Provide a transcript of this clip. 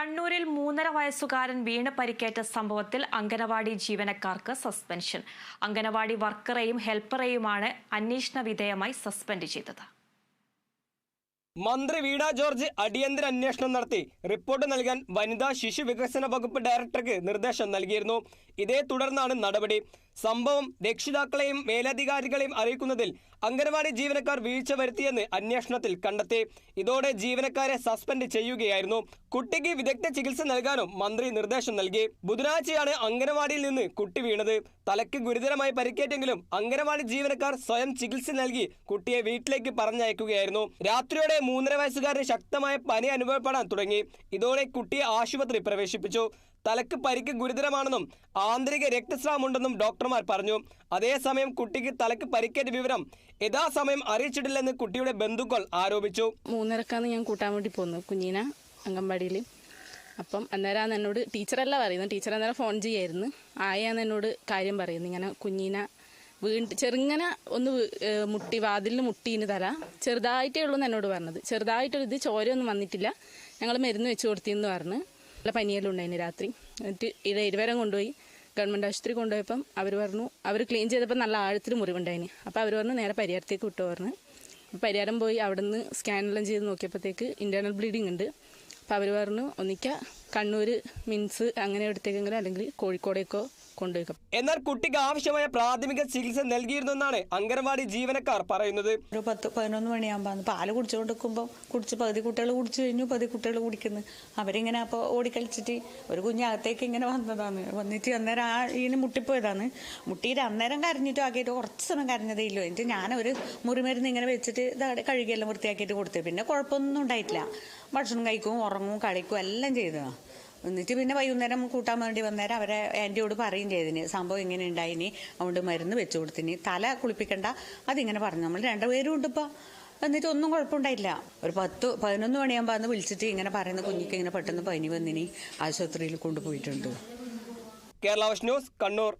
കണ്ണൂരിൽ മൂന്നര വയസ്സുകാരൻ വീണ് പരിക്കേറ്റ സംഭവത്തിൽ അംഗനവാടി ജീവനക്കാർക്ക് സസ്പെൻഷൻ. അംഗനവാടി വർക്കറെയും ഹെൽപ്പറെയുമാണ് അന്വേഷണ വിധേയമായി സസ്പെൻഡ് ചെയ്തത്. മന്ത്രി വീണ ജോർജ് അടിയന്തര അന്വേഷണം നടത്തി. റിപ്പോർട്ട് നൽകാൻ വനിതാ ശിശു വികസന വകുപ്പ് ഡയറക്ടർക്ക് നിർദ്ദേശം നൽകിയിരുന്നു. ഇതേ തുടർന്നാണ് നടപടി. സംഭവം രക്ഷിതാക്കളെയും മേലധികാരികളെയും അറിയിക്കുന്നതിൽ അംഗനവാടി ജീവനക്കാർ വീഴ്ച വരുത്തിയെന്ന് അന്വേഷണത്തിൽ കണ്ടെത്തി. ഇതോടെ ജീവനക്കാരെ സസ്പെൻഡ് ചെയ്യുകയായിരുന്നു. കുട്ടിക്ക് വിദഗ്ധ ചികിത്സ നൽകാനും മന്ത്രി നിർദ്ദേശം നൽകി. ബുധനാഴ്ചയാണ് അംഗനവാടിയിൽ നിന്ന് കുട്ടി വീണത്. തലയ്ക്ക് ഗുരുതരമായി പരിക്കേറ്റെങ്കിലും അംഗനവാടി ജീവനക്കാർ സ്വയം ചികിത്സ നൽകി കുട്ടിയെ വീട്ടിലേക്ക് പറഞ്ഞയക്കുകയായിരുന്നു. രാത്രിയോടെ മൂന്നര വയസ്സുകാരന് ശക്തമായ പനി അനുഭവപ്പെടാൻ തുടങ്ങി. ഇതോടെ കുട്ടിയെ ആശുപത്രി പ്രവേശിപ്പിച്ചു. തലക്ക് പരിക്ക് ഗുരുതരമാണെന്നും ആന്തരിക രക്തസ്രാവമുണ്ടെന്നും ഡോക്ടർമാർ പറഞ്ഞു. അതേസമയം കുട്ടിക്ക് തലക്ക് പരിക്കേറ്റ വിവരം യഥാസമയം അറിയിച്ചിട്ടില്ലെന്ന് കുട്ടിയുടെ ബന്ധുക്കൾ ആരോപിച്ചു. മൂന്നരക്കാന്ന് ഞാൻ കൂട്ടാൻ വേണ്ടി പോന്നു കുഞ്ഞിന അംഗൻവാടിയിൽ. അപ്പം അന്നേരമാണ് എന്നോട് ടീച്ചറല്ല പറയുന്നത് ടീച്ചർ അന്നേരം ഫോൺ ചെയ്യായിരുന്നു ആയാന്ന് എന്നോട് കാര്യം പറയുന്നു. ഇങ്ങനെ കുഞ്ഞിനെ വീണ്ട് ചെറുങ്ങനെ ഒന്ന് മുട്ടി വാതിലിൽ മുട്ടീന് തല. ചെറുതായിട്ടേ ഉള്ളൂ എന്ന് എന്നോട് പറഞ്ഞത്. ചെറുതായിട്ടൊരു ഇത് ചോരയൊന്നും വന്നിട്ടില്ല. ഞങ്ങൾ മരുന്ന് വെച്ച് കൊടുത്തിന്ന് പറഞ്ഞ്. നല്ല പനിയെല്ലാം ഉണ്ടായിന് രാത്രി. എന്നിട്ട് ഇവിടെ ഇരുവരം കൊണ്ടുപോയി. ഗവൺമെന്റ് ആശുപത്രി കൊണ്ടുപോയപ്പം അവർ പറഞ്ഞു അവർ ക്ലീൻ ചെയ്തപ്പോൾ നല്ല ആഴത്തിൽ മുറിവുണ്ടായിന്. അപ്പോൾ അവർ പറഞ്ഞു നേരെ പരിഹാരത്തേക്ക് വിട്ടു പറഞ്ഞു. പരിഹാരം പോയി അവിടെ നിന്ന് സ്കാനെല്ലാം ചെയ്ത് നോക്കിയപ്പോഴത്തേക്ക് ഇന്റേർണൽ ബ്ലീഡിങ് ഉണ്ട്. അപ്പോൾ അവർ പറഞ്ഞു ഒന്നിക്ക കണ്ണൂർ മിൻസ് അങ്ങനെ എടുത്തേക്കെങ്കിലും അല്ലെങ്കിൽ കോഴിക്കോടേക്കോ കൊണ്ടുപോയിക്കാം. എന്നാൽ കുട്ടിക്ക് ആവശ്യമായ പ്രാഥമിക ചികിത്സ നൽകിയിരുന്നെന്നാണ് അംഗനവാടി ജീവനക്കാർ പറയുന്നത്. ഒരു പത്ത് പതിനൊന്ന് മണിയാകുമ്പോൾ പാൽ കുടിച്ചുകൊണ്ടിരിക്കുമ്പോൾ കുടിച്ച് പകുതി കുട്ടികൾ കുടിച്ചു കഴിഞ്ഞു പകുതി കുട്ടികൾ കുടിക്കുന്നു. അവരിങ്ങനെ അപ്പോൾ ഓടിക്കളിച്ചിട്ട് ഒരു കുഞ്ഞകത്തേക്ക് ഇങ്ങനെ വന്നതാണ്. വന്നിട്ട് അന്നേരം ആ ഇതിന് മുട്ടിപ്പോയതാണ്. മുട്ടിയിട്ട് അന്നേരം കരഞ്ഞിട്ട് ആക്കിയിട്ട് കുറച്ച് സമയം കരഞ്ഞതേ ഇല്ലോ. എന്നിട്ട് ഞാനൊരു മുറിമരുന്ന് ഇങ്ങനെ വെച്ചിട്ട് ഇതാടെ കഴുകിയെല്ലാം വൃത്തിയാക്കിയിട്ട് കൊടുത്തു. പിന്നെ കുഴപ്പമൊന്നും ഉണ്ടായിട്ടില്ല. ഭക്ഷണം കഴിക്കും ഉറങ്ങും കളിക്കും എല്ലാം ചെയ്തതാണ് എന്നിട്ട് പിന്നെ വൈകുന്നേരം കൂട്ടാൻ വേണ്ടി വന്നേരം അവരെ ആന്റിയോട് പറയും ചെയ്തിന് സംഭവം ഇങ്ങനെ ഉണ്ടായിനി അതുകൊണ്ട് മരുന്ന് വെച്ചു കൊടുത്തിന് തല കുളിപ്പിക്കണ്ട. അതിങ്ങനെ പറഞ്ഞു. നമ്മൾ രണ്ടുപേരും ഉണ്ട് ഇപ്പോൾ എന്നിട്ട് ഒന്നും കുഴപ്പമുണ്ടായില്ല. ഒരു പത്ത് പതിനൊന്ന് മണിയാകുമ്പോൾ അന്ന് വിളിച്ചിട്ട് ഇങ്ങനെ പറയുന്ന കുഞ്ഞിക്ക് ഇങ്ങനെ പെട്ടെന്ന് പനി വന്നിനി ആശുപത്രിയിൽ കൊണ്ടുപോയിട്ടുണ്ട്. കേരള ന്യൂസ് കണ്ണൂർ.